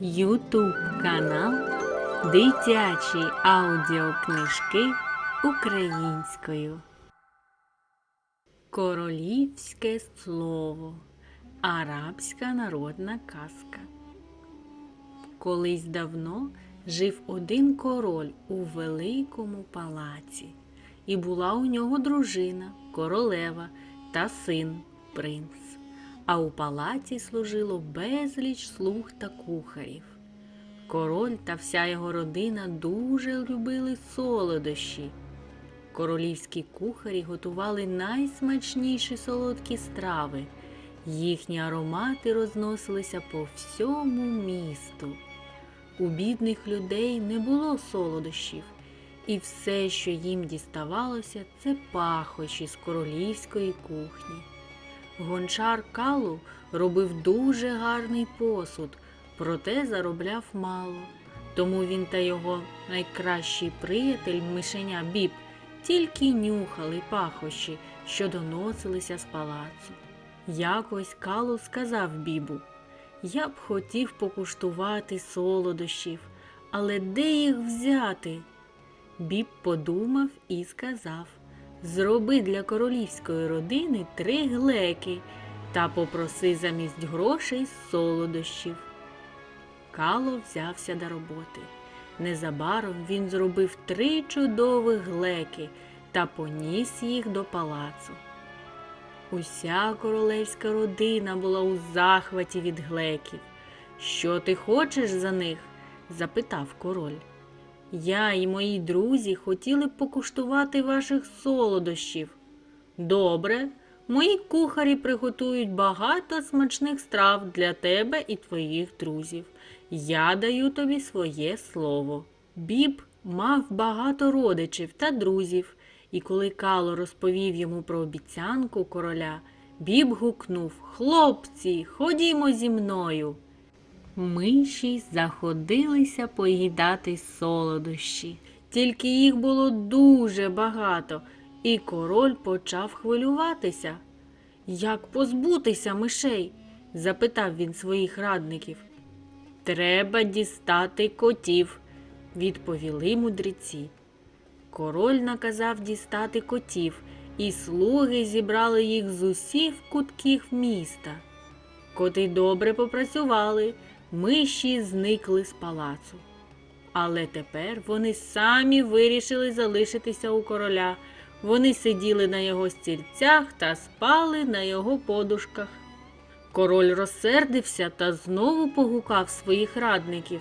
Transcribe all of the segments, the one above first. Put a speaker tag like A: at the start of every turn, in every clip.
A: Ютуб канал Дитячі аудіокнижки українською. Королівське слово. Арабська народна казка. Колись давно жив один король у великому палаці, і була у нього дружина, королева та син принц. А у палаці служило безліч слуг та кухарів. Король та вся його родина дуже любили солодощі. Королівські кухарі готували найсмачніші солодкі страви. Їхні аромати розносилися по всьому місту. У бідних людей не було солодощів, і все, що їм діставалося, це пахощі з королівської кухні. Гончар Калу робив дуже гарний посуд, проте заробляв мало. Тому він та його найкращий приятель мишеня Біб тільки нюхали пахощі, що доносилися з палацу. Якось Калу сказав Бібу, я б хотів покуштувати солодощів, але де їх взяти? Біб подумав і сказав Зроби для королівської родини три глеки та попроси замість грошей солодощів. Кало взявся до роботи. Незабаром він зробив три чудових глеки та поніс їх до палацу. Уся королевська родина була у захваті від глеків. Що ти хочеш за них? запитав король. Я і мої друзі хотіли б покуштувати ваших солодощів. Добре, мої кухарі приготують багато смачних страв для тебе і твоїх друзів. Я даю тобі своє слово. Біб мав багато родичів та друзів, і коли Кало розповів йому про обіцянку короля, Біб гукнув Хлопці, ходімо зі мною. Миші заходилися поїдати солодощі, тільки їх було дуже багато, і король почав хвилюватися. Як позбутися мишей? запитав він своїх радників. Треба дістати котів, відповіли мудреці. Король наказав дістати котів, і слуги зібрали їх з усіх кутків міста. Коти добре попрацювали, миші зникли з палацу. Але тепер вони самі вирішили залишитися у короля. Вони сиділи на його стільцях та спали на його подушках. Король розсердився та знову погукав своїх радників.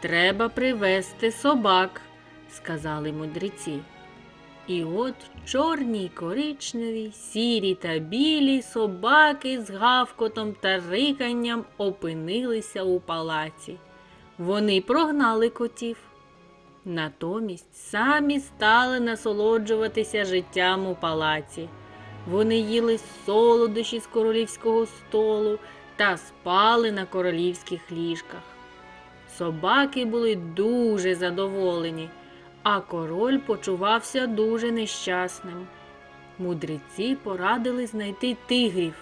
A: Треба привезти собак, сказали мудреці. І от чорні, коричневі, сірі та білі собаки з гавкотом та риканням опинилися у палаці. Вони прогнали котів. Натомість самі стали насолоджуватися життям у палаці. Вони їли солодощі з королівського столу та спали на королівських ліжках. Собаки були дуже задоволені, а король почувався дуже нещасним. Мудреці порадили знайти тигрів.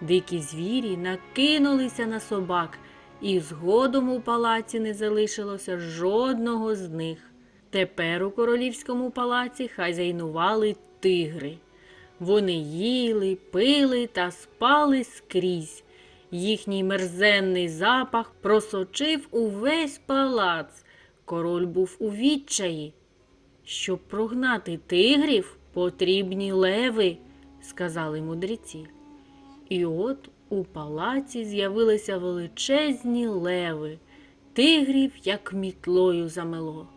A: Дикі звірі накинулися на собак, і згодом у палаці не залишилося жодного з них. Тепер у королівському палаці хазяйнували тигри. Вони їли, пили та спали скрізь. Їхній мерзенний запах просочив увесь палац. Король був у відчаї. Щоб прогнати тигрів, потрібні леви, сказали мудреці. І от у палаці з'явилися величезні леви, тигрів, як мітлою замело.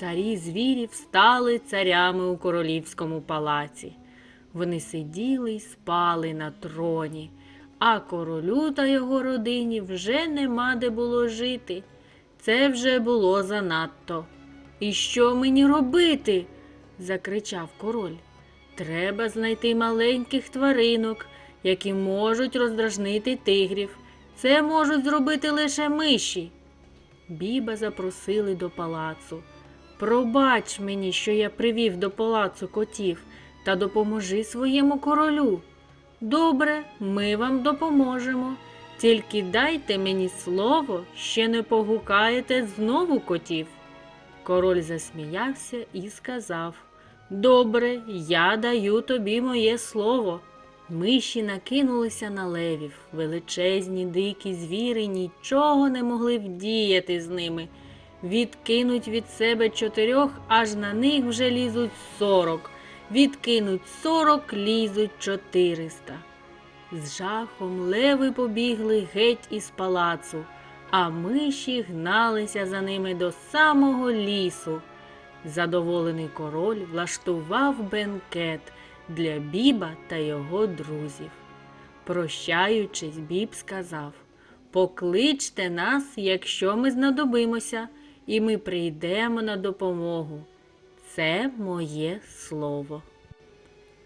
A: Царі звірів стали царями у королівському палаці. Вони сиділи й спали на троні, а королю та його родині вже нема де було жити. Це вже було занадто. І що мені робити? закричав король. Треба знайти маленьких тваринок, які можуть роздражнити тигрів. Це можуть зробити лише миші. Біба запросили до палацу. Пробач мені, що я привів до палацу котів, та допоможи своєму королю. Добре, ми вам допоможемо. Тільки дайте мені слово, що не погукаєте знову котів. Король засміявся і сказав Добре, я даю тобі моє слово. Миші накинулися на левів, величезні дикі звіри нічого не могли вдіяти з ними. Відкинуть від себе чотирьох, аж на них вже лізуть сорок. Відкинуть сорок, лізуть чотириста. З жахом леви побігли геть із палацу, а миші гналися за ними до самого лісу. Задоволений король влаштував бенкет для Біба та його друзів. Прощаючись, Біб сказав Покличте нас, якщо ми знадобимося, і ми прийдемо на допомогу. Це моє слово.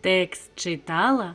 A: Текст читала